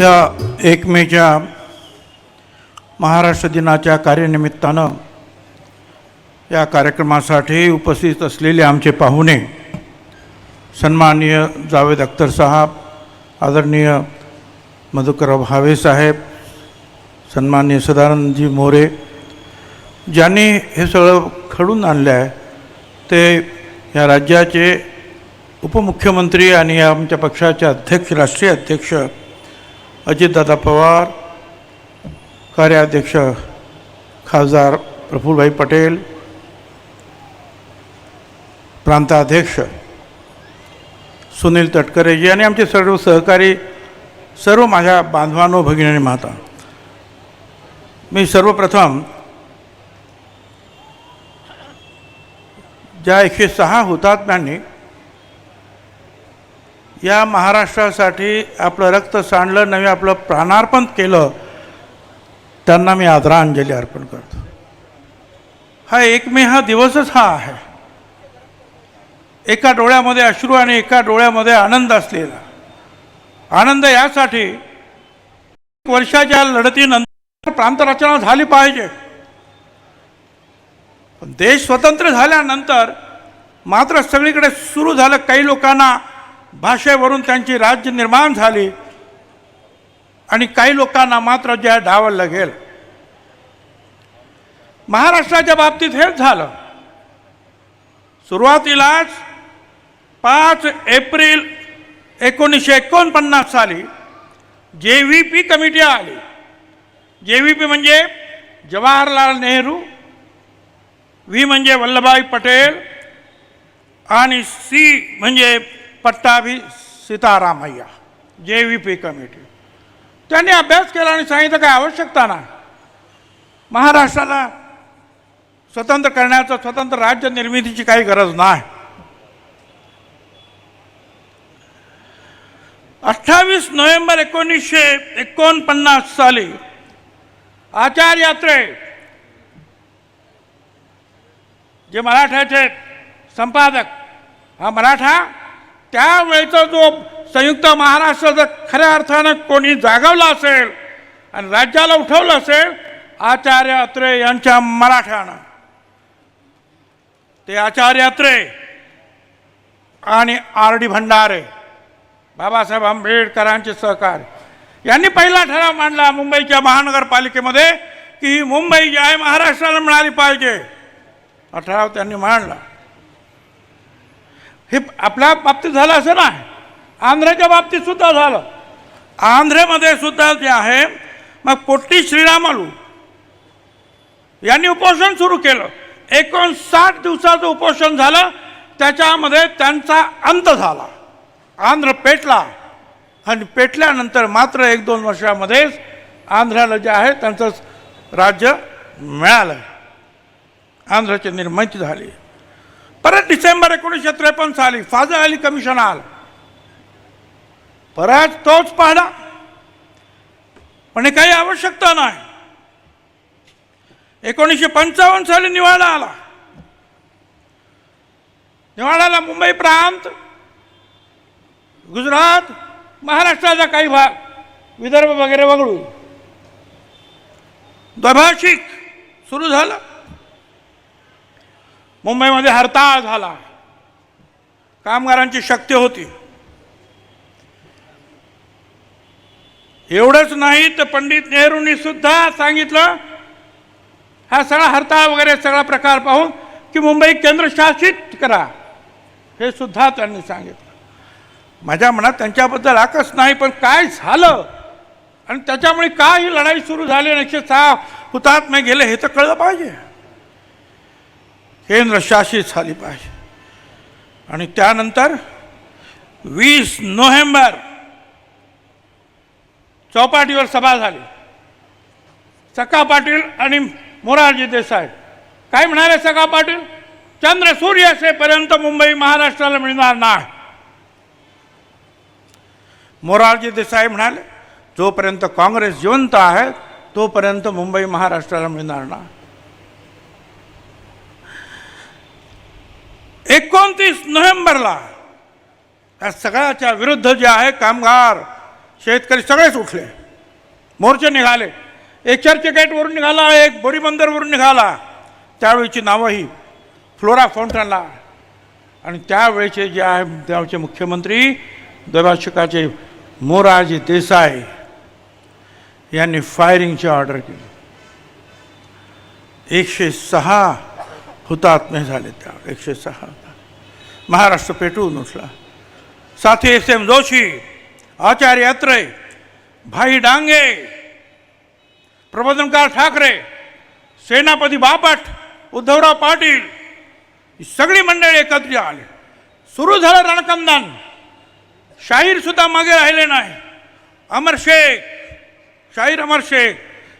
या एक मेच्या महाराष्ट्र दिनाच्या कार्यनिमित्तानं या कार्यक्रमासाठी उपस्थित असलेले आमचे पाहुणे सन्माननीय जावेद अख्तर साहेब आदरणीय मधुकरराव भावे साहेब सन्माननीय सदानंदजी मोरे ज्यांनी हे सगळं घडून आणलं आहे ते या राज्याचे उपमुख्यमंत्री आणि आमच्या पक्षाचे अध्यक्ष राष्ट्रीय अध्यक्ष अजितदादा पवार कार्याध्यक्ष खासदार प्रफुल्लभाई पटेल प्रांताध्यक्ष सुनील तटकरेजी आणि आमचे सर्व सहकारी सर्व माझ्या बांधवांनो भगिनी माता. मी सर्वप्रथम ज्या एकशे सहा हुतात्म्यांनी या महाराष्ट्रासाठी आपलं रक्त सांडलं नवे आपलं प्राणार्पण केलं त्यांना मी आदरांजली अर्पण करतो. हा एकमे हा दिवसच हा आहे. एका डोळ्यामध्ये अश्रू आणि एका डोळ्यामध्ये आनंद असलेला. आनंद यासाठी वर्षाच्या लढतीनंतर प्रांतरचना झाली पाहिजे. पण देश स्वतंत्र झाल्यानंतर मात्र सगळीकडे सुरू झालं काही लोकांना भाषेवरून त्यांची राज्य निर्माण झाली. आणि काही लोकांना मात्र ज्या डावललं लागेल. महाराष्ट्राच्या बाबतीत हेच झालं. सुरुवातीलाच पाच एप्रिल एकोणीसशे एकोणपन्नास साली जे व्ही पी कमिटी आली. जे व्ही पी म्हणजे जवाहरलाल नेहरू व्ही म्हणजे वल्लभभाई पटेल आणि सी म्हणजे पट्टाभी सीतारामय्या जे व्ही पी कमिटी. त्यांनी अभ्यास केला आणि सांगितलं काय आवश्यकता नाही. महाराष्ट्राला स्वतंत्र करण्याचं स्वतंत्र राज्य निर्मितीची काही गरज नाही. अठ्ठावीस नोव्हेंबर एकोणीसशे एकोणपन्नास साली आचार यात्रे जे मराठ्याचे संपादक हा मराठा त्यावेळेचा जो संयुक्त महाराष्ट्र जर खऱ्या अर्थानं कोणी जागवला असेल आणि राज्याला उठवलं असेल आचार्य अत्रे यांच्या मराठ्यानं. ते आचार्य अत्रे आणि आर डी भंडारे बाबासाहेब आंबेडकरांचे सहकार. यांनी पहिला ठराव मांडला मुंबईच्या महानगरपालिकेमध्ये की ही मुंबई जी आहे महाराष्ट्राला मिळाली पाहिजे. हा ठराव त्यांनी मांडला. हे आपल्या बाबतीत झालं असं नाही. आंध्राच्या बाबतीत सुद्धा झालं. आंध्रमध्ये सुद्धा जे आहे मग पोट्टी श्रीरामालू यांनी उपोषण सुरू केलं. एकोणसाठ दिवसाचं उपोषण झालं त्याच्यामध्ये त्यांचा अंत झाला. आंध्र पेटला. आणि पेटल्यानंतर मात्र एक दोन वर्षामध्येच आंध्राला जे आहे त्यांचं राज्य मिळालं. आंध्राची निर्मिती झाली. परत डिसेंबर एकोणीसशे त्रेपन्न साली फाजल अली कमिशन आलं. परत तोच पाहला पण हे काही आवश्यकता नाही. एकोणीसशे पंचावन्न साली निवाडा आला. निवाडाला मुंबई प्रांत गुजरात महाराष्ट्राचा काही भाग विदर्भ वगैरे वगळून. द्वैभाषिक सुरू झालं. मुंबईमध्ये हरताळ झाला. कामगारांची शक्ती होती. एवढंच नाही तर पंडित नेहरूंनी सुद्धा सांगितलं हा सगळा हरताळ वगैरे सगळा प्रकार पाहून की मुंबई केंद्रशासित करा. हे सुद्धा त्यांनी सांगितलं. माझ्या मनात त्यांच्याबद्दल आकस नाही पण काय झालं? आणि त्याच्यामुळे का ही लढाई सुरू झाली आणि एकशे सहा हुतात्मे गेले हे तर कळलं पाहिजे. केंद्रशासित झाली पाहिजे. आणि त्यानंतर वीस नोव्हेंबर चौपाटीवर सभा झाली. सका पाटील आणि मोरारजी देसाई. काय म्हणाले सका पाटील? चंद्र सूर्य असेपर्यंत मुंबई महाराष्ट्राला मिळणार नाही. मोरारजी देसाई म्हणाले जोपर्यंत काँग्रेस जिवंत आहे तोपर्यंत मुंबई महाराष्ट्राला मिळणार नाही. एकोणतीस नोव्हेंबरला या सगळ्याच्या विरुद्ध जे आहे कामगार शेतकरी सगळेच उठले. मोर्चे निघाले. एक चर्चगेटवरून निघाला एक बोरीबंदरवरून निघाला. त्यावेळीची नावंही फ्लोरा फाउंटनला. आणि त्यावेळेचे जे आहे त्यावेळचे मुख्यमंत्री द्वैभाषिकाचे मोरारजी देसाई यांनी फायरिंगची ऑर्डर केली. एकशे सहा हुतात्मे झाले त्या एकशे सहा. महाराष्ट्र पेटवून उठला. साथी एस एम जोशी आचार्य अत्रे भाई डांगे प्रबोधनकार ठाकरे सेनापती बापट उद्धवराव पाटील ही सगळी मंडळी एकत्र आले. सुरू झालं रणकंदन. शाहीर सुद्धा मागे राहिले नाही. अमर शेख शाहीर अमर शेख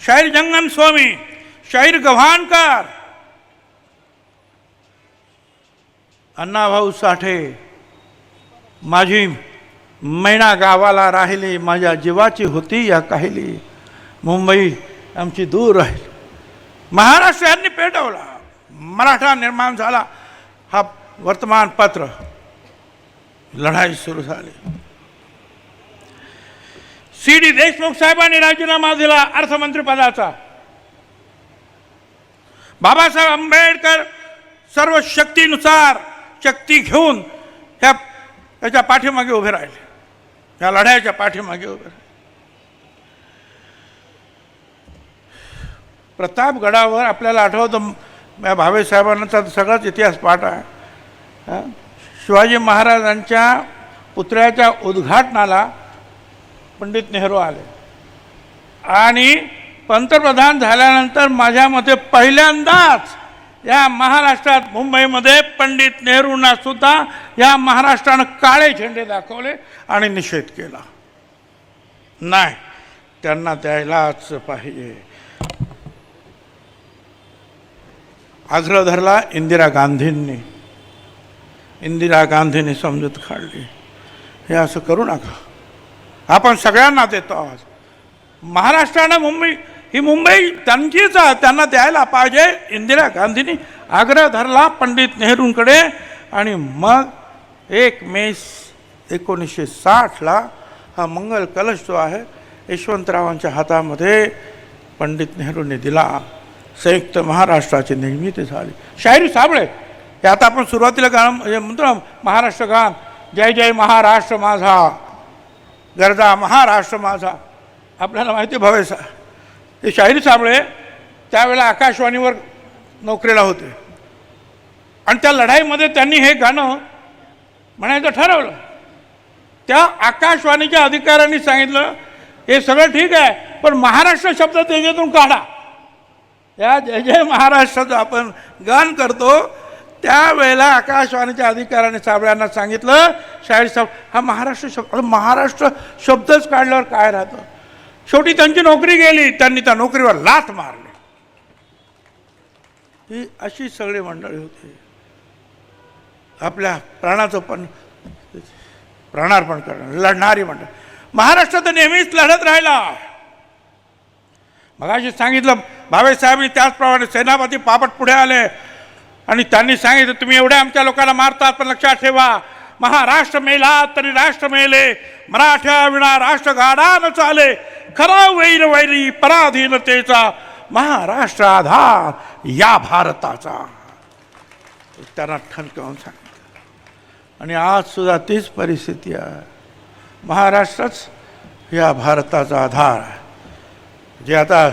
शाहीर जंगम स्वामी शाहीर गव्हाणकर अण्णाभाऊ साठे माझी मैना गावाला राहिली माझ्या जीवाची होती या काहिली. मुंबई आमची दूर राहिली. महाराष्ट्र यांनी पेटवला. मराठा निर्माण झाला. हा वर्तमानपत्र लढाई सुरू झाली. सी डी देशमुख साहेबांनी राजीनामा दिला अर्थमंत्रीपदाचा बाबासाहेब आंबेडकर सर्व शक्तीनुसार शक्ती घेऊन ह्या याच्या पाठीमागे उभे राहिले. या लढ्याच्या पाठीमागे उभे राहिले. प्रतापगडावर आपल्याला आठवतं या भावेसाहेबांचा सगळाच इतिहास पाठ आहे. शिवाजी महाराजांच्या पुतळ्याच्या उद्घाटनाला पंडित नेहरू आले. आणि पंतप्रधान झाल्यानंतर माझ्या मते पहिल्यांदाच या महाराष्ट्रात मुंबईमध्ये पंडित नेहरूंना सुद्धा या महाराष्ट्रानं काळे झेंडे दाखवले आणि निषेध केला. नाही त्यांना द्यायलाच पाहिजे. आग्रह धरला इंदिरा गांधींनी. इंदिरा गांधींनी समजूत काढली. हे असं करू नका. आपण सगळ्यांना देतो आहोत महाराष्ट्रानं मुंबई ही मुंबई त्यांचीच त्यांना द्यायला पाहिजे. इंदिरा गांधींनी आग्रह धरला पंडित नेहरूंकडे. आणि मग एक मे एकोणीसशे साठला हा मंगल कलश जो आहे यशवंतरावांच्या हातामध्ये पंडित नेहरूंनी दिला. संयुक्त महाराष्ट्राची निर्मिती झाली. शाहिरी साबळे हे आता आपण सुरुवातीला गाणं म्हणजे म्हणतो ना महाराष्ट्र गान. जय जय महाराष्ट्र माझा. गरजा महाराष्ट्र माझा. आपल्याला माहिती आहे भवेसा हे शाहिरी साबळे त्यावेळेला आकाशवाणीवर नोकरीला होते. आणि त्या लढाईमध्ये त्यांनी हे गाणं म्हणायचं ठरवलं. त्या आकाशवाणीच्या अधिकाऱ्यांनी सांगितलं हे सगळं ठीक आहे पण महाराष्ट्र शब्द त्याच्यातून काढा. या जय जय महाराष्ट्राचं आपण गान करतो. त्यावेळेला आकाशवाणीच्या अधिकाऱ्याने साबळ्यांना सांगितलं शाहीर साहेब हा महाराष्ट्र शब्द महाराष्ट्र शब्दच काढल्यावर काय राहतं? शेवटी त्यांची नोकरी गेली त्यांनी त्या नोकरीवर लाथ मारली. ही अशी सगळी मंडळी होती. आपल्या प्राणाचं पण प्राणार्पण करणार लढणारी मंडळ. महाराष्ट्र तर नेहमीच लढत राहिला. मगाशी सांगितलं भावेसाहेबांनी त्याचप्रमाणे सेनापती पापट पुढे आले. आणि त्यांनी सांगितलं तुम्ही एवढ्या आमच्या लोकांना मारतात पण लक्षात ठेवा. महाराष्ट्र मेला तरी राष्ट्र मेले मराठ्या विना राष्ट्र गाडान चाले खरा वैर वैरी पराधीनतेचा महाराष्ट्र आधार या भारताचा. त्यांना ठणकावून सांगितलं. आणि आज सुद्धा तीच परिस्थिती आहे. महाराष्ट्रच या भारताचा आधार आहे. जे आता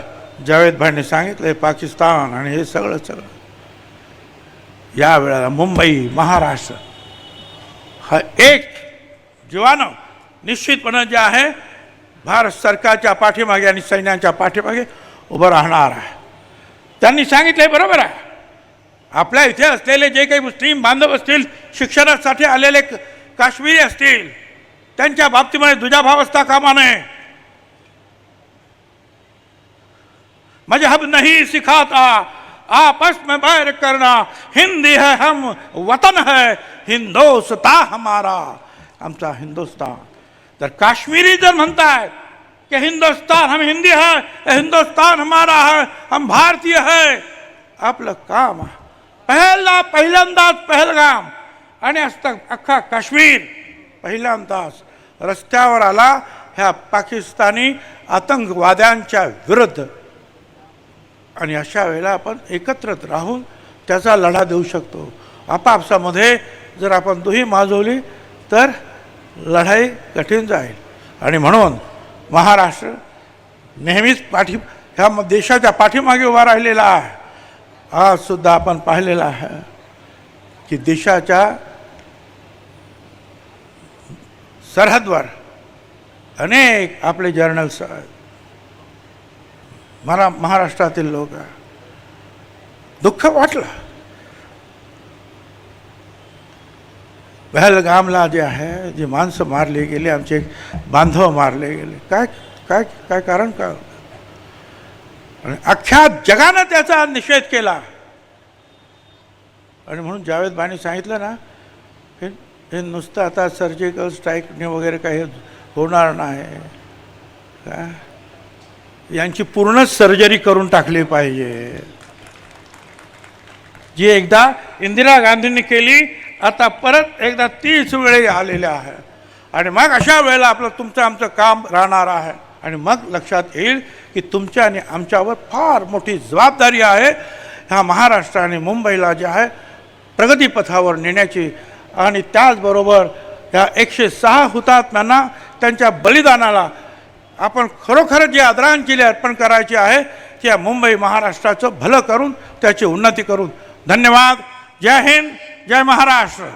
जावेद भाईने सांगितलं पाकिस्तान आणि हे सगळं सगळं. या वेळेला मुंबई महाराष्ट्र हा एक जीवानं निश्चितपणे जे आहे भारत सरकारच्या पाठीमागे आणि सैन्याच्या पाठीमागे उभं राहणार आहे. त्यांनी सांगितले बरोबर आहे. आपल्या इथे असलेले जे काही मुस्लिम बांधव असतील शिक्षणासाठी आलेले काश्मीरी असतील त्यांच्या बाबतीमध्ये दुजाभाव असता कामा नये मजहब नहीं सिखाता आपस में बैर करना हिंदी है हम वतन है हिंदोस्ता हमारा। आमचा हिंदुस्तान। तर काश्मीरी जर म्हणतायत कि हिंदुस्तान हम हिंदी है हिंदुस्तान हमारा है हम भारतीय है आपलं काम पहिला पहिल्यांदाच पहलगाम आणि असतं अख्खा काश्मीर पहिल्यांदाच रस्त्यावर आला ह्या पाकिस्तानी आतंकवाद्यांच्या विरुद्ध. आणि अशा वेळेला आपण एकत्रित राहून त्याचा लढा देऊ शकतो. आपापसामध्ये जर आपण दुही माजवली तर लढाई कठीण जाईल. आणि म्हणून महाराष्ट्र नेहमीच पाठी ह्या देशाच्या पाठीमागे उभा राहिलेला आहे. आज सुद्धा आपण पाहिलेला आहे की देशाच्या सरहदवर अनेक आपले जर्नल्स आहेत. मला महाराष्ट्रातील लोक. दुःख वाटलं. पहलगामला जे आहे जे माणसं मारली गेली आमचे बांधव मारले गेले काय काय काय कारण काय आणि अख्ख्या जगानं त्याचा निषेध केला. आणि म्हणून जावेद बानी सांगितलं ना हे हे नुसतं आता सर्जिकल स्ट्राईकने वगैरे काही होणार नाही. का यांची पूर्ण सर्जरी करून टाकली पाहिजे. जी एकदा इंदिरा गांधींनी केली आता परत एकदा तीच वेळी आलेल्या आहे. आणि मग अशा वेळेला आपलं तुमचं आमचं काम राहणार आहे. आणि मग लक्षात येईल की तुमच्या आणि आमच्यावर फार मोठी जबाबदारी आहे. ह्या महाराष्ट्र आणि मुंबईला जे आहे प्रगतीपथावर नेण्याची. आणि त्याचबरोबर ह्या एकशे सहा हुतात्म्यांना त्यांच्या बलिदानाला आपण खरोखर जी आदरांजली अर्पण करायची आहे त्या मुंबई महाराष्ट्राचं भलं करून त्याची उन्नती करून. धन्यवाद. जय हिंद. जय महाराष्ट्र